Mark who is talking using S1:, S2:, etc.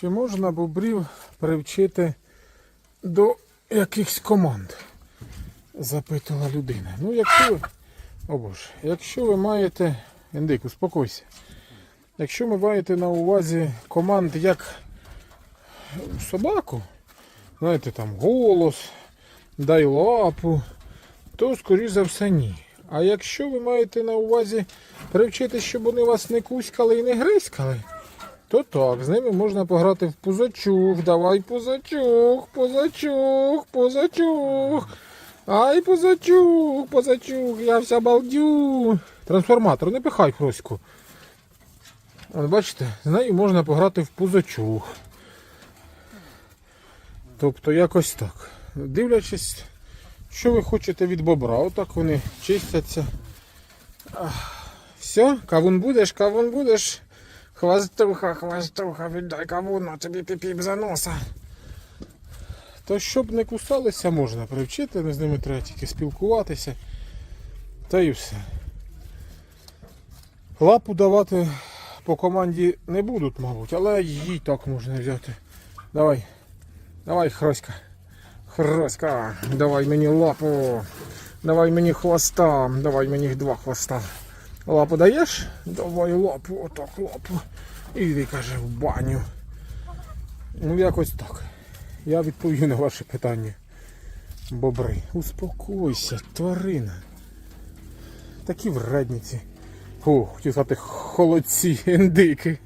S1: Чи можна бобрів привчити до якихось команд? Запитала людина. Ну, якщо ви. О Боже, якщо ви маєте. Індик, успокойся. Якщо ви маєте на увазі команд як собаку, знаєте, там голос, дай лапу, то, скоріш за все, ні. А якщо ви маєте на увазі привчити, щоб вони вас не кузькали і не гризкали, то так, з ними можна пограти в пузачух. Давай пузачух, пузачух, пузачух. Ай, пузачух, пузачух, я вся балдю. Трансформатор, не пихай хроську. От бачите, з нею можна пограти в пузачух. Тобто якось так. Дивлячись, що ви хочете від бобра. Отак вони чистяться. Все, кавун будеш, кавун будеш. Хвостуха, хвостуха, віддай кавуну, тобі піпіп за носа. То щоб не кусалися, можна привчити, з ними треба тільки спілкуватися. Та і все. Лапу давати по команді не будуть, мабуть, але їй так можна взяти. Давай. Давай, Хроська. Хроська, давай мені лапу. Давай мені хвоста. Давай мені два хвоста. Лапу даєш? Давай лапу, отак лапу. Іди, каже, в баню. Ну, якось так. Я відповів на ваше питання. Бобри. Успокойся, тварина. Такі вредниці. Фу, хотів сказати холодці, індики.